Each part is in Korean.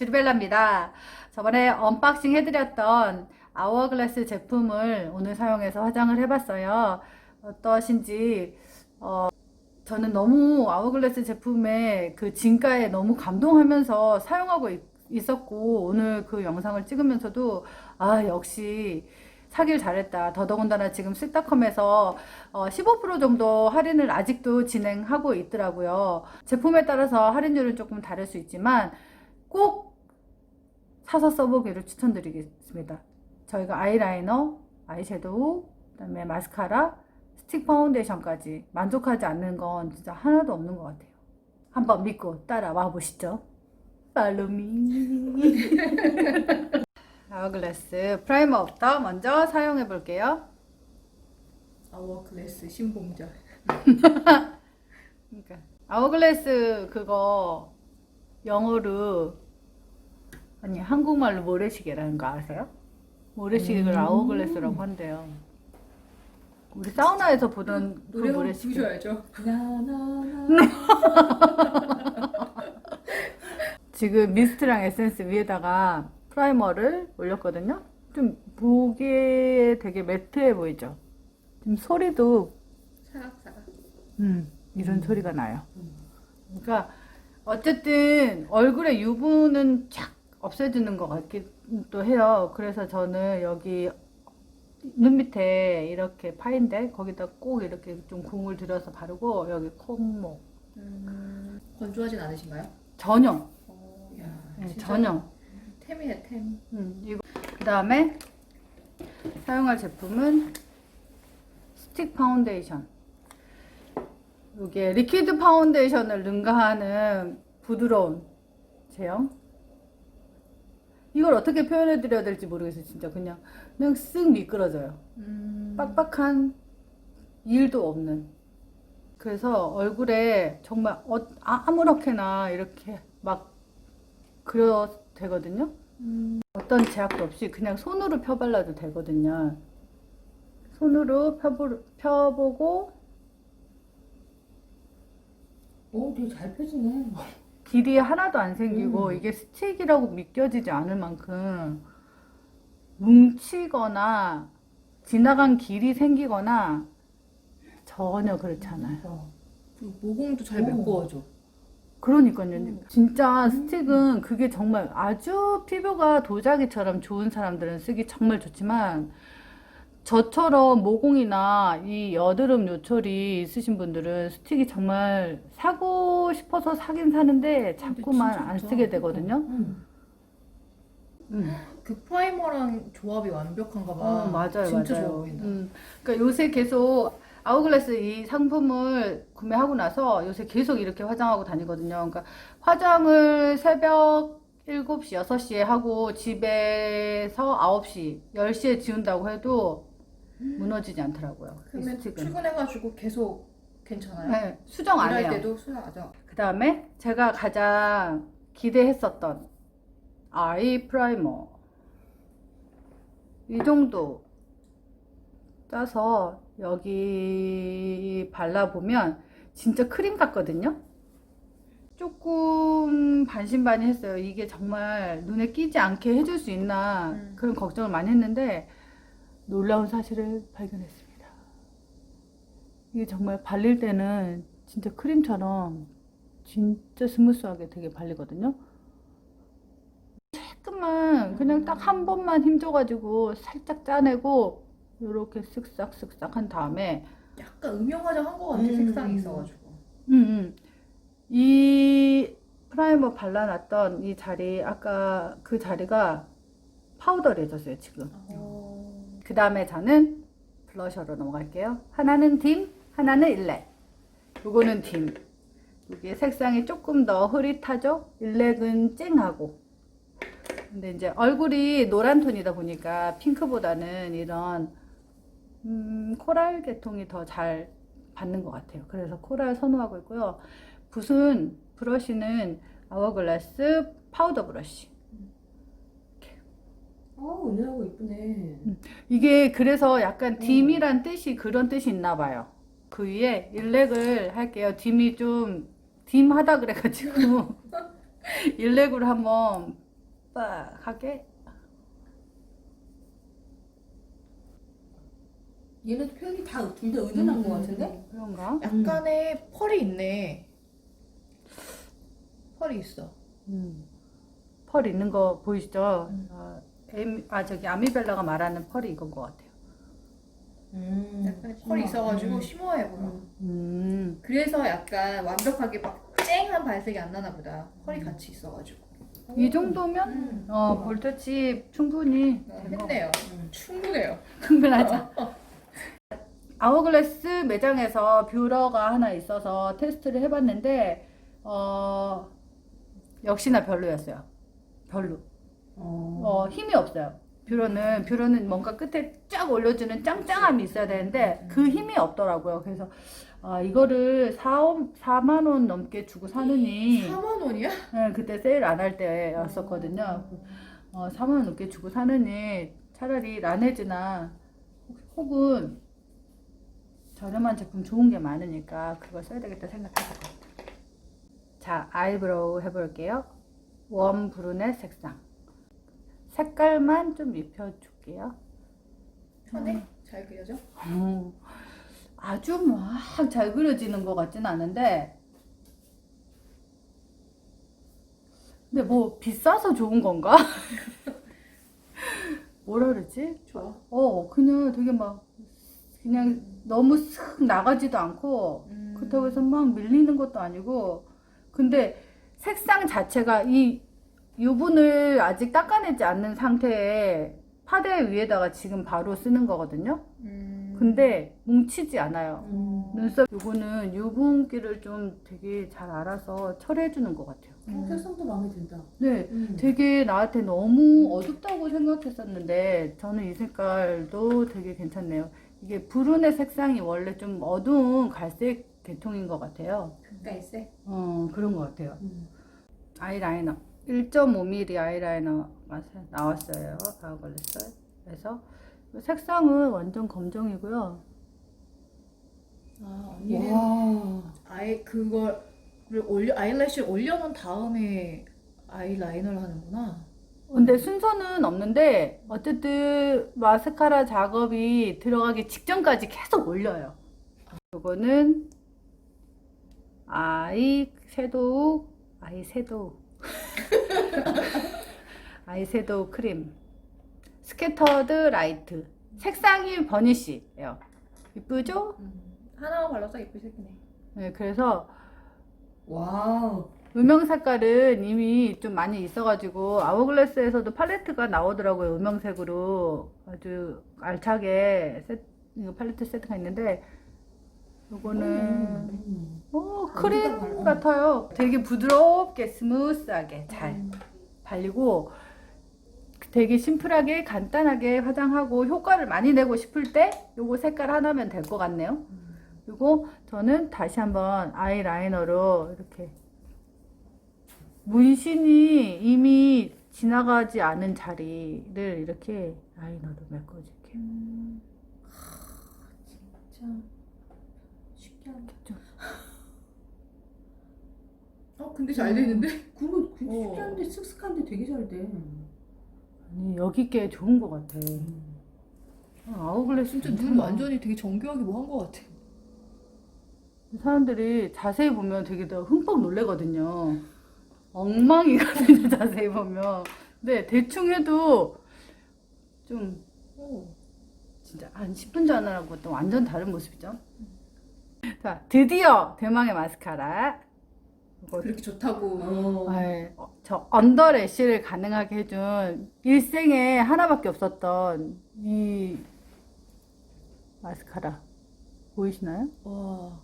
주리벨라입니다. 저번에 언박싱 해드렸던 아워글래스 제품을 오늘 사용해서 화장을 해봤어요. 어떠신지, 어, 저는 너무 아워글래스 제품의 그 진가에 너무 감동하면서 사용하고 있, 있었고, 오늘 그 영상을 찍으면서도, 아, 역시 사길 잘했다. 더더군다나 지금 슬타컴에서 어, 15% 정도 할인을 아직도 진행하고 있더라고요. 제품에 따라서 할인율은 조금 다를 수 있지만 꼭 사서 써보기를 추천드리겠습니다. 저희가 아이라이너, 아이섀도우, 그다음에 마스카라, 스틱 파운데이션까지 만족하지 않는 건 진짜 하나도 없는 것 같아요. 한번 믿고 따라와 보시죠. 팔로미. 아워글래스 프라이머부터 먼저 사용해 볼게요. 아워클래스 신봉자. 그러니까 아워글래스 그거 영어로 아니 한국말로 모래시계라는 거 아세요? 모래시계를 음. 아워글래스라고 한대요. 우리 사우나에서 보던 그 노래 한번 모래시계. 부르셔야죠. 지금 미스트랑 에센스 위에다가 프라이머를 올렸거든요. 좀 보기에 되게 매트해 보이죠? 지금 소리도 사각사각. 음, 이런 소리가 나요. 그러니까 어쨌든 얼굴에 유분은 쫙 없애주는 것 같기도 해요. 그래서 저는 여기 눈 밑에 이렇게 파인데 거기다 꼭 이렇게 좀 궁을 들여서 바르고 여기 콧목 음, 건조하진 않으신가요? 전혀 어, 야, 네, 진짜 전혀. 템이네 템. 음, 이거 그 다음에 사용할 제품은 스틱 파운데이션. 이게 리퀴드 파운데이션을 능가하는 부드러운 제형. 이걸 어떻게 표현해 드려야 될지 모르겠어요. 진짜 그냥 그냥 쓱 미끄러져요. 음, 빡빡한 일도 없는. 그래서 얼굴에 정말 어, 아- 아무렇게나 이렇게 막 그려 되거든요. 음, 어떤 제약도 없이 그냥 손으로 펴발라도 되거든요. 손으로 펴보, 펴보고 오, 되게 잘 펴지네. 길이 하나도 안 생기고 음. 이게 스틱이라고 믿겨지지 않을 만큼 뭉치거나 지나간 길이 생기거나 전혀 그렇지 않아요. 어. 그리고 모공도 잘 오. 메꿔줘. 그러니까요. 진짜 스틱은 그게 정말 아주 피부가 도자기처럼 좋은 사람들은 쓰기 정말 좋지만 저처럼 모공이나 이 여드름 요철이 있으신 분들은 스틱이 정말 사고 싶어서 사긴 사는데 자꾸만 진짜 안 좋다. 쓰게 되거든요. 음. 음. 그 프라이머랑 조합이 완벽한가 봐. 어, 맞아요, 진짜 맞아요. 좋아 보인다. 음, 그러니까 요새 계속 아우글래스 이 상품을 구매하고 나서 요새 계속 이렇게 화장하고 다니거든요. 그러니까 화장을 새벽 7시, 6시에 하고 집에서 9시, 10시에 지운다고 해도 무너지지 않더라고요. 이 그러면. 출근해가지고 계속 괜찮아요? 네, 수정 안 일할 해요. 때도 수정하죠. 그 다음에 제가 가장 기대했었던 아이 프라이머 이 정도 짜서 여기 발라보면 진짜 크림 같거든요? 조금 반신반의했어요. 이게 정말 눈에 끼지 않게 해줄 수 있나 음. 그런 걱정을 많이 했는데 놀라운 사실을 발견했습니다. 이게 정말 발릴 때는 진짜 크림처럼 진짜 스무스하게 되게 발리거든요. 조금만 그냥 딱 한 번만 힘줘가지고 살짝 짜내고 이렇게 쓱싹 쓱싹 한 다음에 약간 음영 화장 한거 같아 음. 색상이 있어가지고. 음, 음. 이 프라이머 발라놨던 이 자리 아까 그 자리가 파우더해졌어요 지금. 어... 그 다음에 저는 블러셔로 넘어갈게요. 하나는 딤, 하나는 일렉. 요거는 딤. 이게 색상이 조금 더 흐릿하죠? 일렉은 쨍하고. 근데 이제 얼굴이 노란 톤이다 보니까 핑크보다는 이런 음, 코랄 계통이 더 잘 받는 것 같아요. 그래서 코랄 선호하고 있고요. 붓은 브러쉬는 아워글라스 파우더 브러쉬. 어 은은하고 이쁘네. 이게 그래서 약간 딤이란 뜻이 그런 뜻이 있나 봐요. 그 위에 일렉을 할게요. 딤이 좀 딤하다 그래가지고 일렉으로 한번 빡빡하게 얘네도 표현이 다 둘 다 의존한 음, 것 같은데? 그런가? 약간의 펄이 있네. 펄이 있어. 음. 펄 있는 거 보이시죠? 음. 아, 에미- 아 저기 아미벨라가 말하는 펄이 이건 것 같아요. 음. 약간 펄이 있어가지고 음. 심오해 보여. 음. 음. 그래서 약간 완벽하게 막 쨍한 발색이 안 나나 보다. 펄이 같이 있어가지고. 이 정도면 음. 어, 볼터치 충분히 어. 했네요. 음. 충분해요. 충분하죠. 아워글래스 매장에서 뷰러가 하나 있어서 테스트를 해봤는데 어, 역시나 별로였어요. 별로. 어. 어, 힘이 없어요. 뷰러는 뷰러는 뭔가 끝에 쫙 올려주는 짱짱함이 있어야 되는데 그 힘이 없더라고요. 그래서 아, 이거를 4, 4만 원 넘게 주고 사느니 4만 원이야? 네, 그때 세일 안 할 때였었거든요. 어, 4만 원 넘게 주고 사느니 차라리 라네즈나 혹은 저렴한 제품 좋은 게 많으니까 그거 써야 되겠다 같아요. 자, 아이브로우 해볼게요. 웜 브루넷 색상. 색깔만 좀 입혀줄게요. 편해? 잘 그려져? 어, 아주 막 잘 그려지는 것 같진 않은데 근데 뭐 비싸서 좋은 건가? 뭐라 그러지? 좋아. 어 그냥 되게 막 그냥 너무 쓱 나가지도 않고 음. 그렇다고 해서 막 밀리는 것도 아니고 근데 색상 자체가 이 유분을 아직 닦아내지 않는 상태에 파데 위에다가 지금 바로 쓰는 거거든요. 음. 근데 뭉치지 않아요. 음. 눈썹 요거는 유분기를 좀 되게 잘 알아서 처리해 주는 것 같아요. 어, 색상도 마음에 든다. 네, 음. 되게 나한테 너무 어둡다고 생각했었는데 저는 이 색깔도 되게 괜찮네요. 이게 브룬의 색상이 원래 좀 어두운 갈색 계통인 것 같아요. 가까이세? 어, 그런 것 같아요. 음. 아이라이너 1.5mm 아이라이너가 새- 나왔어요. 바우걸레스. 그래서 색상은 완전 검정이고요. 아 언니는 와. 아예 그걸 올려 아이래쉬를 올려놓은 다음에 아이라이너를 하는구나. 근데 순서는 없는데 어쨌든 마스카라 작업이 들어가기 직전까지 계속 올려요. 이거는 아이 섀도우 아이 섀도우 아이 섀도우 크림 스캐터드 라이트 색상이 버니쉬예요. 이쁘죠? 음. 하나만 발라서 색이네. 네, 그래서 와우. 음영 색깔은 이미 좀 많이 있어가지고 아워글래스에서도 팔레트가 나오더라고요 음영색으로 아주 알차게 세, 이거 팔레트 세트가 있는데 요거는 음. 어안 크림. 같아요 되게 부드럽게 스무스하게 잘 음. 발리고 되게 심플하게 간단하게 화장하고 효과를 많이 내고 싶을 때 요거 색깔 하나면 될 것 같네요 그리고 저는 다시 한번 아이라이너로 이렇게 문신이 이미 지나가지 않은 자리를 이렇게 라이너로 메꿔줄게요. 음. 진짜 쉽게 하네. 어 근데 잘 되는데? 그거 그 어. 하는데 쓱쓱한데 되게 잘 돼. 아니 여기 게 좋은 것 같아. 아, 아웃글래스 진짜 눈 괜찮아. 완전히 되게 정교하게 뭐 한 것 같아. 사람들이 자세히 보면 되게 더 흠뻑 놀래거든요. 엉망이거든요 자세히 보면. 근데 대충 해도 좀 오. 진짜 한 10분 전하고 또 완전 다른 모습이죠. 자 드디어 대망의 마스카라. 이거 그렇게 좋다고. 어. 네, 어, 저 언더 래쉬를 가능하게 해준 일생에 하나밖에 없었던 이 마스카라 보이시나요? 와.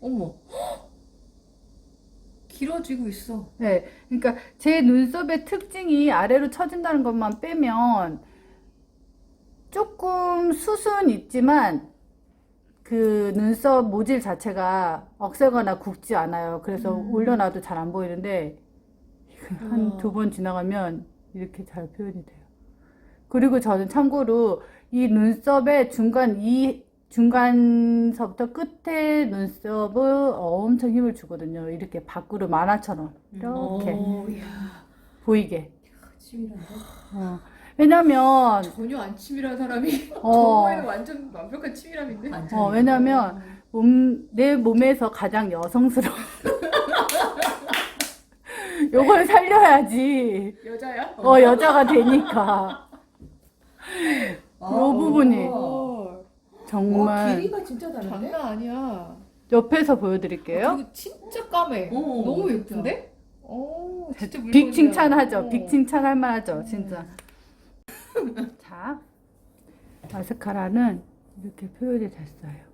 어머. 길어지고 있어. 네, 그러니까 제 눈썹의 특징이 아래로 처진다는 것만 빼면 조금 수순 있지만 그 눈썹 모질 자체가 억세거나 굵지 않아요. 그래서 음. 올려놔도 잘 안 보이는데 한. 두 번 지나가면 이렇게 잘 표현이 돼요. 그리고 저는 참고로 이 눈썹의 중간 이 중간서부터 끝에 눈썹을 엄청 힘을 주거든요. 이렇게 밖으로 만화처럼 이렇게 어, 이야. 보이게. 치밀한데? 어. 왜냐면 전혀 안 치밀한 사람이 어. 저거에는 완전 완벽한 치밀함인데. 어, 왜냐면 몸, 내 몸에서 가장 여성스러운 요걸 살려야지 여자야? 어 여자가 되니까 아, 요 부분이. 어. 정말 와, 길이가 진짜 다른데? 장난 아니야. 옆에서 보여드릴게요 그리고 진짜 까매. 어, 너무. 예쁜데? 어, 진짜 물건이야. 빅 칭찬하죠 어. 빅 칭찬할 만하죠 진짜 자 마스카라는 이렇게 표현이 됐어요.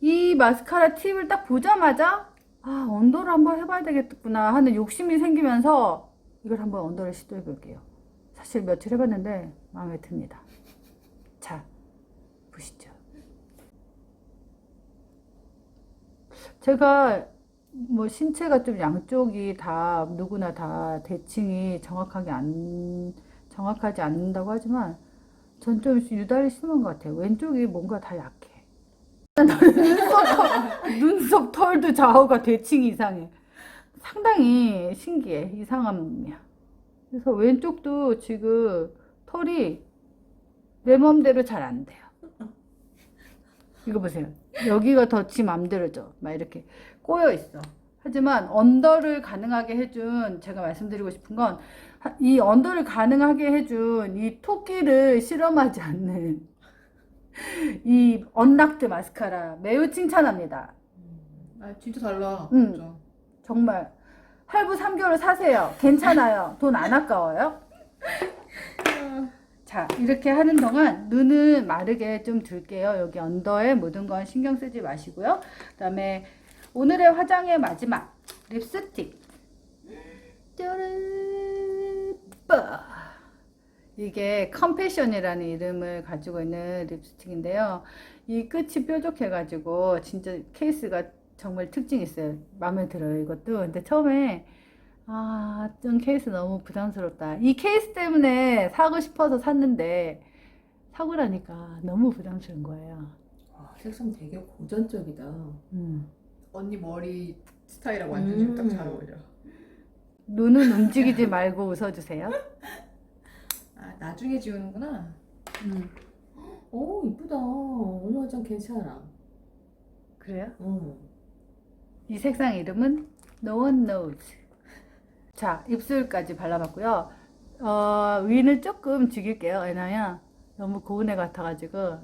이 마스카라 팁을 딱 보자마자 아 언더를 한번 해봐야 되겠구나 하는 욕심이 생기면서 이걸 한번 언더를 시도해 볼게요. 사실 며칠 해봤는데 마음에 듭니다. 자 보시죠. 제가 뭐 신체가 좀 양쪽이 다 누구나 다 대칭이 정확하게 안 정확하지 않는다고 하지만 전 좀 유달리 심한 것 같아요. 왼쪽이 뭔가 다 약해. 눈썹, 털- 눈썹 털도 좌우가 대칭이 이상해. 상당히 신기해. 이상한 몸이야. 그래서 왼쪽도 지금 털이 내 맘대로 잘 안 돼요. 이거 보세요. 여기가 더 지 맘대로죠. 막 이렇게 꼬여 있어. 하지만 언더를 가능하게 해준 제가 말씀드리고 싶은 건 이 언더를 가능하게 해준 이 토끼를 실험하지 않는 이 언락트 마스카라 매우 칭찬합니다. 아 진짜 달라. 음. 진짜. 정말 할부 3개월 사세요. 괜찮아요. 돈 안 아까워요? 자, 이렇게 하는 동안 눈은 마르게 좀 둘게요. 여기 언더에 모든 건 신경 쓰지 마시고요. 그 다음에 오늘의 화장의 마지막 립스틱. 이게 컴패션이라는 이름을 가지고 있는 립스틱인데요. 이 끝이 뾰족해가지고 진짜 케이스가 정말 특징이 있어요. 마음에 들어요, 이것도. 근데 처음에 아, 좀 케이스 너무 부담스럽다. 이 케이스 때문에 사고 싶어서 샀는데 사고 나니까 너무 부담스러운 거예요. 와, 색상 되게 고전적이다. 음. 언니 머리 스타일하고 완전 지금 음. 딱잘 어울려. 눈은 움직이지 말고 웃어주세요. 아 나중에 지우는구나. 음. 오, 이쁘다. 오늘 화장 괜찮아. 그래요? 응. 이 색상 이름은 No One Knows. 자, 입술까지 발라봤고요. 어, 위는 조금 죽일게요. 왜냐면 너무 고운 애 같아가지고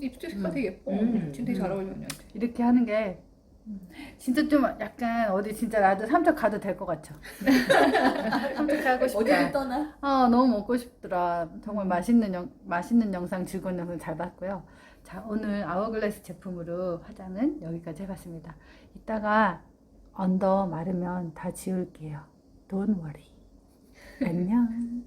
색깔 음. 되게 예뻐. 음. 지금 되게 잘 어울려 언니한테. 이렇게 하는 게 진짜 좀 약간 어디 진짜 나도 삼척 가도 될 것 같죠? 삼척 가고 싶다. 어디를 떠나? 아 너무 먹고 싶더라. 정말 맛있는 영, 맛있는 영상 즐거운 영상 잘 봤고요. 자 오늘 아워글래스 제품으로 화장은 여기까지 해봤습니다. 이따가 언더 마르면 다 지울게요. Don't worry. 안녕.